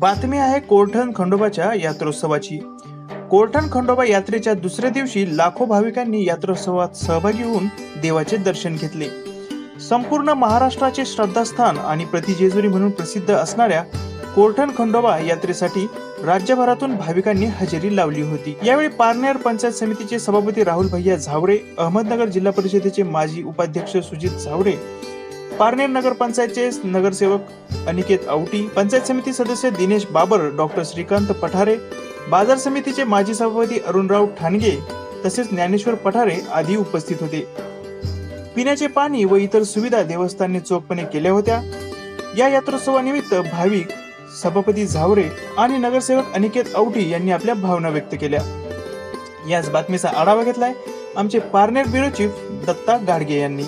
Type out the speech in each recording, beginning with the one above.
बातमी आहे कोरठण खंडोबाच्या यात्रोत्सवाची. कोरठण खंडोबा यात्रेच्या दुसऱ्या दिवशी लाखो भाविकांनी यात्रोत्सवात सहभागी होऊन देवाचे दर्शन घेतले. संपूर्ण महाराष्ट्राचे श्रद्धास्थान आणि प्रतिजेजुरी म्हणून प्रसिद्ध असणाऱ्या कोरठण खंडोबा यात्रेसाठी राज्यभरातून भाविकांनी हजेरी लावली होती. यावेळी पारनेर पंचायत समितीचे सभापती राहुल भैया झावरे अहमदनगर जिल्हा परिषदेचे माजी उपाध्यक्ष सुजित झावरे पारनेर नगरपंचायतचे नगरसेवक अनिकेत औटी पंचायत समिती सदस्य दिनेश बाबर डॉक्टर श्रीकांत पठारे बाजार समितीचे माजी सभापती अरुणराव ठाणगे तसेच ज्ञानेश्वर पठारे आदी उपस्थित होते. पिण्याचे पाणी व इतर सुविधा देवस्थानने चोखपणे केल्या होत्या. या यात्रोत्सवानिमित्त भाविक सभापती झावरे आणि नगरसेवक अनिकेत औटी यांनी आपल्या भावना व्यक्त केल्या. याच बातमीचा आढावा घेतलाय आमचे पारनेर ब्युरो चीफ दत्ता गाडगे यांनी.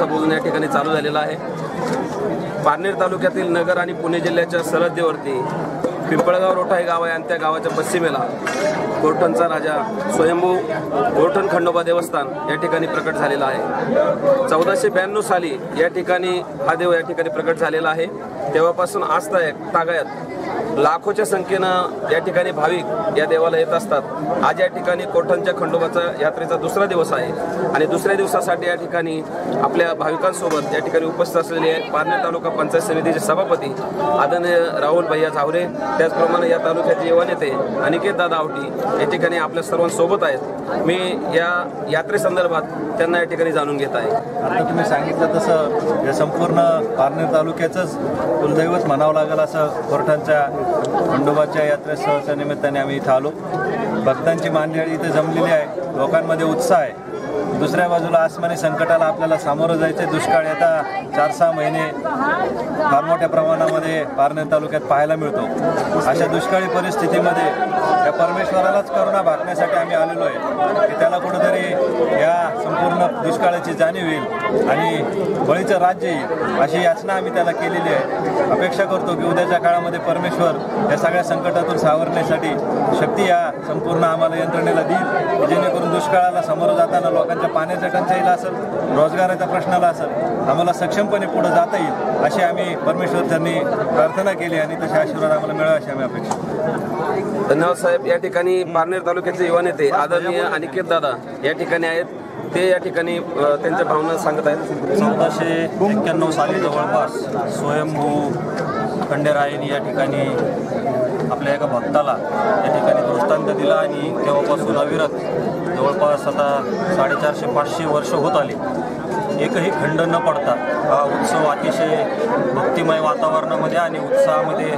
उत्सव या ठिकाणी चालू झालेला आहे. पारनेर तालुक्यातील नगर आणि पुणे जिल्ह्याच्या सरहद्दीवरती पिंपळगाव रोठा हे गाव आहे आणि त्या गावाच्या पश्चिमेला कोरठणचा राजा स्वयंभू कोरठण खंडोबा देवस्थान या ठिकाणी प्रकट झालेला आहे. चौदाशे ब्याण्णव साली या ठिकाणी हा देव या ठिकाणी प्रकट झालेला आहे. तेव्हापासून आजतायक तागायत लाखोच्या संख्येनं या ठिकाणी भाविक या देवाला येत असतात. आज या ठिकाणी कोठणच्या खंडोबाचा यात्रेचा दुसरा दिवस आहे आणि दुसऱ्या दिवसासाठी या ठिकाणी आपल्या भाविकांसोबत या ठिकाणी उपस्थित असलेले पारनेर तालुका पंचायत समितीचे सभापती आदरणीय राहुल भैया झावरे त्याचप्रमाणे या तालुक्याचे युवा नेते अनिकेत दादा आवटी या ठिकाणी आपल्या सर्वांसोबत आहेत. मी या यात्रेसंदर्भात त्यांना या ठिकाणी जाणून घेत आहे. तुम्ही सांगितलं तसं या संपूर्ण पारनेर तालुक्याचंच कुलदैवत म्हणावं लागेल असं कोर्टांच्या खंडोबाच्या यात्रेच्या निमित्ताने आम्ही इथं आलो. भक्तांची मांडळी इथे जमलेली आहे. लोकांमध्ये उत्साह आहे. दुसऱ्या बाजूला आसमानी संकटाला आपल्याला सामोरं जायचं दुष्काळ येता चार सहा महिने फार मोठ्या प्रमाणामध्ये पारनेर तालुक्यात पाहायला मिळतो. अशा दुष्काळी परिस्थितीमध्ये या परमेश्वरालाच करुणा भागण्यासाठी आम्ही आलेलो आहे. की त्याला कुठंतरी या संपूर्ण दुष्काळाची जाणीव येईल आणि बळीचं राज्य येईल अशी याचना आम्ही त्याला केलेली आहे. अपेक्षा करतो की उद्याच्या काळामध्ये परमेश्वर या सगळ्या संकटातून सावरण्यासाठी शक्ती या संपूर्ण आम्हाला यंत्रणेला देईल जेणेकरून दुष्काळाला सामोरं जाताना लोकांच्या पाण्याच्या टंचाईला असेल रोजगाराच्या प्रश्नाला असेल आम्हाला सक्षमपणे पुढे जाता येईल अशी आम्ही परमेश्वर त्यांनी प्रार्थना केली आणि तसे आशीर्वाद आम्हाला मिळावे अशी आम्ही अपेक्षा. धन्यवाद साहेब. या ठिकाणी पारनेर तालुक्याचे युवा नेते आदरणीय अनिकेत दादा या ठिकाणी आहेत. ते या ठिकाणी त्यांच्या भावना सांगत आहेत. चौदाशे एक्क्याण्णव साली जवळपास स्वयंभू खंडेरायांनी या ठिकाणी आपल्या एका भक्ताला या ठिकाणी दृष्टांत दिला आणि तेव्हापासून अविरत जवळपास आता साडेचारशे पाचशे वर्ष होत आली. एकही खंड न पडता हा उत्सव अतिशय भक्तिमय वातावरणामध्ये आणि उत्साहामध्ये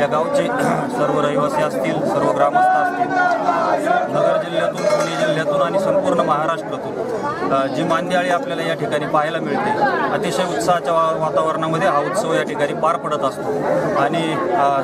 या गावचे सर्व रहिवासी असतील सर्व ग्रामस्थ असतील नगर जिल्ह्यातून पुणे जिल्ह्यातून आणि संपूर्ण महाराष्ट्रातून जी मांदियाळी आपल्याला या ठिकाणी पाहायला मिळते अतिशय उत्साहाच्या वा वातावरणामध्ये हा उत्सव या ठिकाणी पार पडत असतो. आणि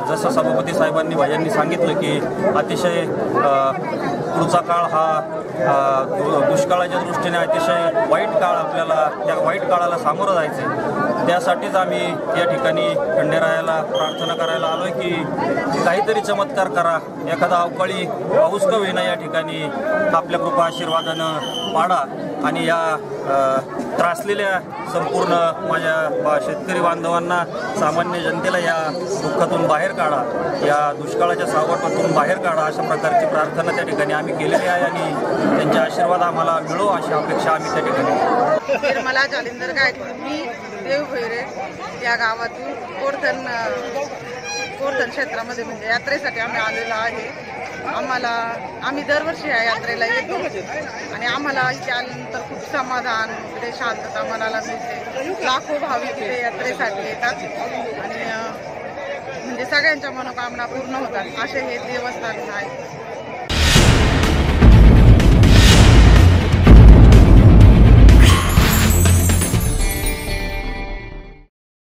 जसं सभापती साहेबांनी भाज्यांनी सांगितलं की अतिशय पुढचा काळ हा दुष्काळाच्या दृष्टीने अतिशय वाईट काळ आपल्याला त्या वाईट काळाला सामोरं जायचं त्यासाठीच आम्ही या ठिकाणी खंडेरायाला प्रार्थना करायला आलो आहे की काहीतरी चमत्कार करा. एखादा अवकाळी पाऊस का होईना या ठिकाणी आपल्या कृपा आशीर्वादानं पाडा आणि या त्रासलेल्या संपूर्ण माझ्या बा- शेतकरी बांधवांना सामान्य जनतेला या दुःखातून बाहेर काढा या दुष्काळाच्या सावटातून बाहेर काढा अशा प्रकारची प्रार्थना त्या ठिकाणी आम्ही केलेली आहे आणि त्यांचे आशीर्वाद आम्हाला मिळो अशी अपेक्षा आम्ही त्या ठिकाणी निर्मला जालिंदर गायत्री मी देव भैरे या गावातून कोरथन अ, क्षेत्रामध्ये म्हणजे यात्रेसाठी आम्ही आलेलो आहे. आम्हाला आम्ही दरवर्षी या यात्रेला येतो. आणि आम्हाला इथे आल्यानंतर खूप समाधान इकडे शांतता मनाला मिळते. लाखो भाविक इथे यात्रेसाठी येतात. आणि म्हणजे सगळ्यांच्या मनोकामना पूर्ण होतात. असे हे देवस्थान आहे.